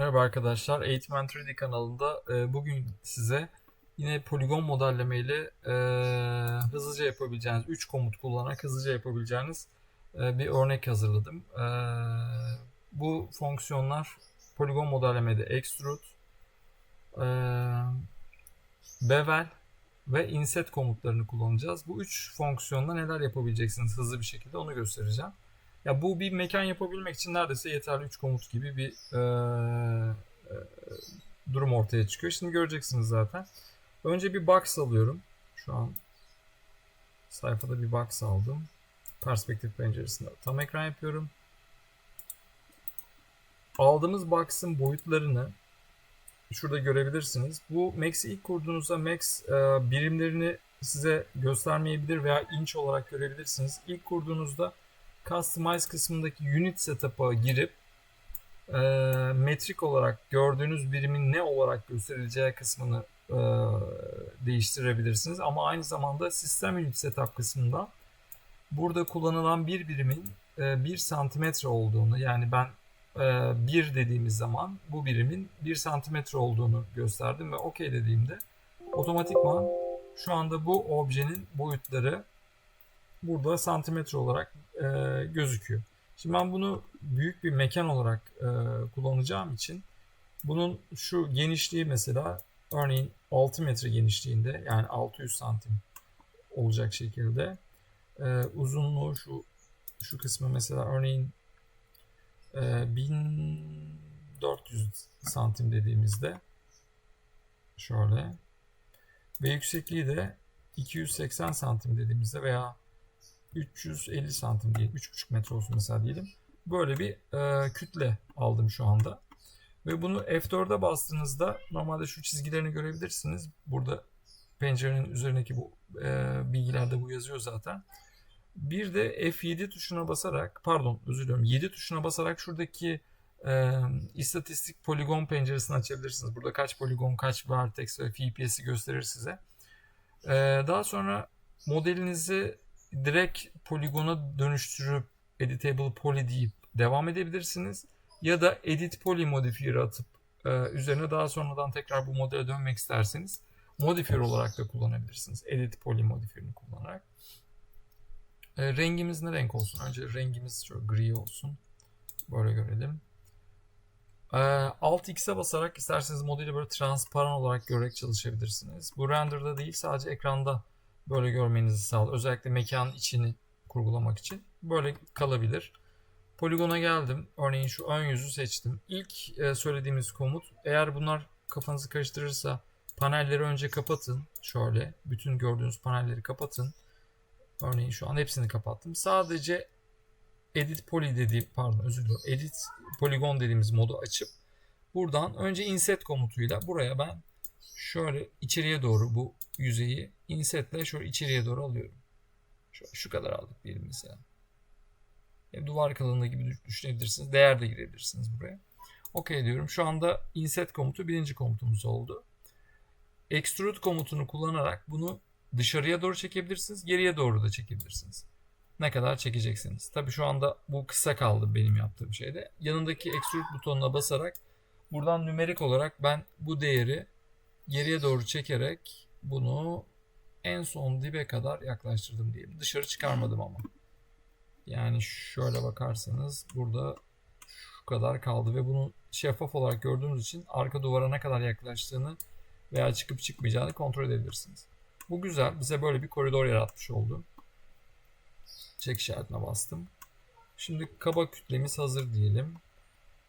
Merhaba arkadaşlar, Eğitmen 3D kanalında e, bugün size yine poligon modelleme ile e, hızlıca yapabileceğiniz 3 komut kullanarak hızlıca yapabileceğiniz e, bir örnek hazırladım. E, bu fonksiyonlar poligon modellemede extrude, e, bevel ve inset komutlarını kullanacağız. Bu üç fonksiyonda neler yapabileceksiniz hızlı bir şekilde onu göstereceğim. Ya bu bir mekan yapabilmek için neredeyse yeterli 3 komut gibi bir e, e, durum ortaya çıkıyor. Şimdi göreceksiniz zaten. Önce bir box alıyorum. Şu an sayfada bir box aldım. Perspektif penceresinde tam ekran yapıyorum. Aldığımız box'ın boyutlarını şurada görebilirsiniz. Bu Max'i ilk kurduğunuzda Max e, birimlerini size göstermeyebilir veya inç olarak görebilirsiniz. İlk kurduğunuzda Customize kısmındaki Unit Setup'a girip e, metrik olarak gördüğünüz birimin ne olarak gösterileceği kısmını e, değiştirebilirsiniz. Ama aynı zamanda System Unit Setup kısmında burada kullanılan bir birimin e, 1 santimetre olduğunu yani ben e, 1 dediğimiz zaman bu birimin 1 santimetre olduğunu gösterdim ve OK dediğimde otomatikman şu anda bu objenin boyutları burada santimetre olarak e, gözüküyor. Şimdi ben bunu büyük bir mekan olarak e, kullanacağım için bunun şu genişliği mesela örneğin 6 metre genişliğinde yani 600 santim olacak şekilde e, uzunluğu şu şu kısmı mesela örneğin e, 1400 santim dediğimizde şöyle ve yüksekliği de 280 santim dediğimizde veya 350 santim diyelim. 3,5 metre olsun mesela diyelim. Böyle bir e, kütle aldım şu anda. Ve bunu F4'e bastığınızda normalde şu çizgilerini görebilirsiniz. Burada pencerenin üzerindeki bu e, bilgilerde bu yazıyor zaten. Bir de F7 tuşuna basarak, pardon özür diliyorum 7 tuşuna basarak şuradaki e, istatistik poligon penceresini açabilirsiniz. Burada kaç poligon, kaç vertex ve FPS'i gösterir size. E, daha sonra modelinizi direkt poligona dönüştürüp editable poly deyip devam edebilirsiniz. Ya da edit poly modifier atıp e, üzerine daha sonradan tekrar bu modele dönmek isterseniz modifier olarak da kullanabilirsiniz. Edit poly modifierini kullanarak. E, rengimiz ne renk olsun? Önce rengimiz şöyle gri olsun. Böyle görelim. E, Alt X'e basarak isterseniz modeli böyle transparan olarak görerek çalışabilirsiniz. Bu render'da değil sadece ekranda böyle görmenizi sağlar. Özellikle mekanın içini kurgulamak için böyle kalabilir. Poligona geldim. Örneğin şu ön yüzü seçtim. İlk e, söylediğimiz komut eğer bunlar kafanızı karıştırırsa panelleri önce kapatın. Şöyle bütün gördüğünüz panelleri kapatın. Örneğin şu an hepsini kapattım. Sadece edit poly dediğim pardon özür dilerim. Edit poligon dediğimiz modu açıp buradan önce inset komutuyla buraya ben şöyle içeriye doğru bu yüzeyi insetle şöyle içeriye doğru alıyorum. Şu, şu kadar aldık diyelim mesela. Yani duvar kalınlığı gibi düşünebilirsiniz. Değer de girebilirsiniz buraya. OK diyorum. Şu anda inset komutu birinci komutumuz oldu. Extrude komutunu kullanarak bunu dışarıya doğru çekebilirsiniz. Geriye doğru da çekebilirsiniz. Ne kadar çekeceksiniz. Tabii şu anda bu kısa kaldı benim yaptığım şeyde. Yanındaki extrude butonuna basarak buradan nümerik olarak ben bu değeri geriye doğru çekerek bunu en son dibe kadar yaklaştırdım diyelim. Dışarı çıkarmadım ama. Yani şöyle bakarsanız burada şu kadar kaldı ve bunu şeffaf olarak gördüğünüz için arka duvara ne kadar yaklaştığını veya çıkıp çıkmayacağını kontrol edebilirsiniz. Bu güzel. Bize böyle bir koridor yaratmış oldu. Çek işaretine bastım. Şimdi kaba kütlemiz hazır diyelim.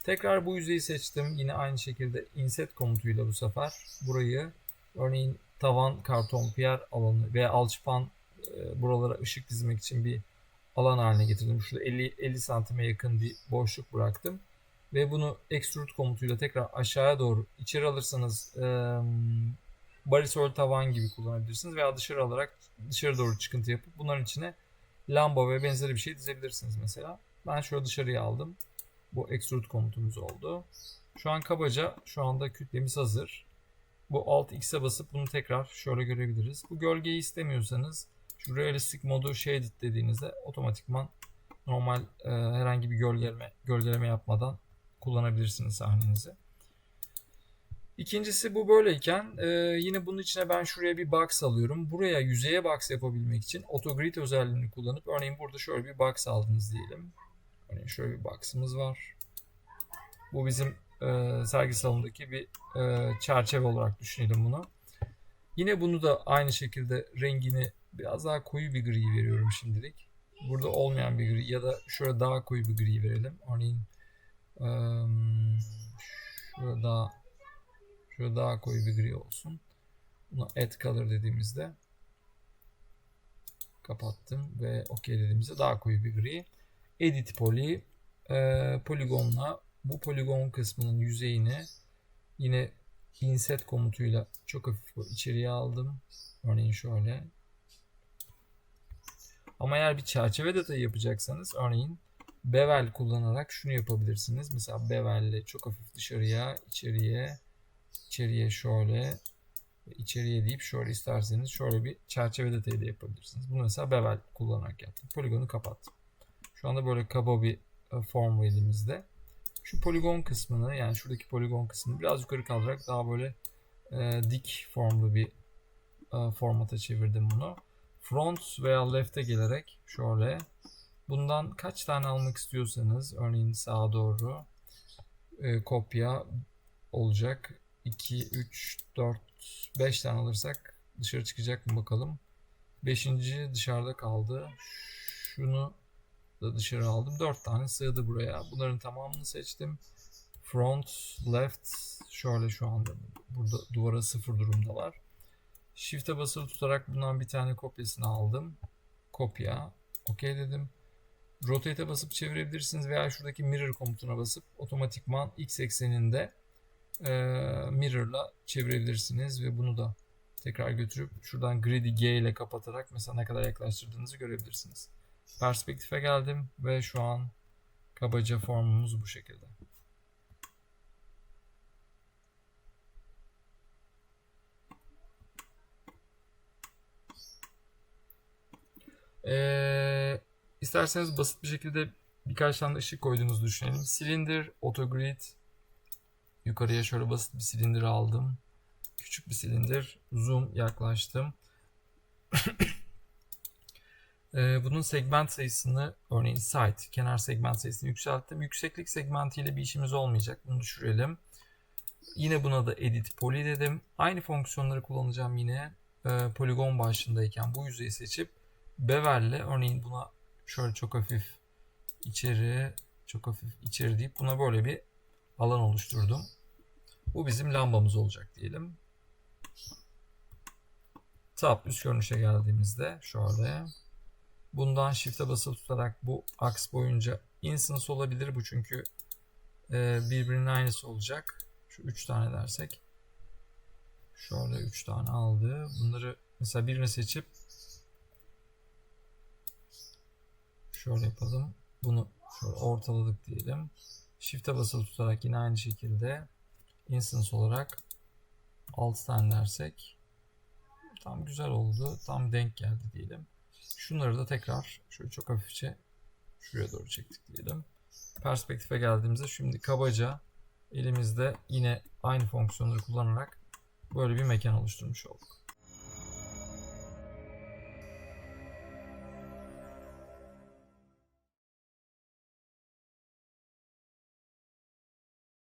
Tekrar bu yüzeyi seçtim. Yine aynı şekilde inset komutuyla bu sefer burayı örneğin tavan karton piyer alanı veya alçıpan e, buralara ışık dizmek için bir alan haline getirdim. Şurada 50, 50 santime yakın bir boşluk bıraktım. Ve bunu extrude komutuyla tekrar aşağıya doğru içeri alırsanız e, barisol tavan gibi kullanabilirsiniz veya dışarı alarak dışarı doğru çıkıntı yapıp bunların içine lamba ve benzeri bir şey dizebilirsiniz mesela. Ben şöyle dışarıya aldım. Bu extrude komutumuz oldu. Şu an kabaca şu anda kütlemiz hazır. Bu alt X'e basıp bunu tekrar şöyle görebiliriz. Bu gölgeyi istemiyorsanız şu realistik modu shaded dediğinizde otomatikman normal e, herhangi bir gölgeleme, gölgeleme yapmadan kullanabilirsiniz sahnenizi. İkincisi bu böyleyken e, yine bunun içine ben şuraya bir box alıyorum. Buraya yüzeye box yapabilmek için AutoGrid özelliğini kullanıp örneğin burada şöyle bir box aldınız diyelim. Örneğin şöyle bir box'ımız var. Bu bizim e, sergi salonundaki bir e, çerçeve olarak düşünelim bunu. Yine bunu da aynı şekilde rengini biraz daha koyu bir gri veriyorum şimdilik. Burada olmayan bir gri ya da şöyle daha koyu bir gri verelim. Örneğin e, şöyle daha şöyle daha koyu bir gri olsun. Buna add color dediğimizde kapattım ve OK dediğimizde daha koyu bir gri. Edit poly e, poligonla bu poligon kısmının yüzeyini yine inset komutuyla çok hafif içeriye aldım. Örneğin şöyle. Ama eğer bir çerçeve detayı yapacaksanız örneğin bevel kullanarak şunu yapabilirsiniz. Mesela bevelle çok hafif dışarıya, içeriye, içeriye şöyle içeriye deyip şöyle isterseniz şöyle bir çerçeve detayı da yapabilirsiniz. Bunu mesela bevel kullanarak yaptım. Poligonu kapattım. Şu anda böyle kaba bir e, form elimizde. Şu poligon kısmını yani şuradaki poligon kısmını biraz yukarı kaldırarak daha böyle e, dik formlu bir e, formata çevirdim bunu. Front veya left'e gelerek şöyle bundan kaç tane almak istiyorsanız örneğin sağa doğru e, kopya olacak. 2, 3, 4, 5 tane alırsak dışarı çıkacak mı bakalım. 5. dışarıda kaldı. Şunu da dışarı aldım. 4 tane sığdı buraya. Bunların tamamını seçtim. Front, left şöyle şu anda burada duvara sıfır durumdalar. Shift'e basılı tutarak bundan bir tane kopyasını aldım. Kopya. OK dedim. Rotate'e basıp çevirebilirsiniz veya şuradaki mirror komutuna basıp otomatikman x ekseninde e, mirror'la çevirebilirsiniz ve bunu da tekrar götürüp şuradan grid'i G ile kapatarak mesela ne kadar yaklaştırdığınızı görebilirsiniz. Perspektife geldim ve şu an kabaca formumuz bu şekilde. Ee, isterseniz basit bir şekilde birkaç tane ışık koyduğunuzu düşünelim. Silindir, autogrid, yukarıya şöyle basit bir silindir aldım. Küçük bir silindir, zoom yaklaştım. Ee, bunun segment sayısını örneğin site, kenar segment sayısını yükselttim. Yükseklik segmentiyle bir işimiz olmayacak. Bunu düşürelim. Yine buna da edit poly dedim. Aynı fonksiyonları kullanacağım yine e, poligon başındayken bu yüzeyi seçip bevel'le örneğin buna şöyle çok hafif içeri çok hafif içeri deyip buna böyle bir alan oluşturdum. Bu bizim lambamız olacak diyelim. Tab üst görünüşe geldiğimizde şöyle Bundan shift'e basılı tutarak bu aks boyunca instance olabilir bu çünkü e, birbirinin aynısı olacak. Şu 3 tane dersek. Şöyle 3 tane aldı. Bunları mesela birini seçip şöyle yapalım. Bunu şöyle ortaladık diyelim. Shift'e basılı tutarak yine aynı şekilde instance olarak 6 tane dersek tam güzel oldu. Tam denk geldi diyelim. Şunları da tekrar şöyle çok hafifçe şuraya doğru çektik diyelim. Perspektife geldiğimizde şimdi kabaca elimizde yine aynı fonksiyonları kullanarak böyle bir mekan oluşturmuş olduk.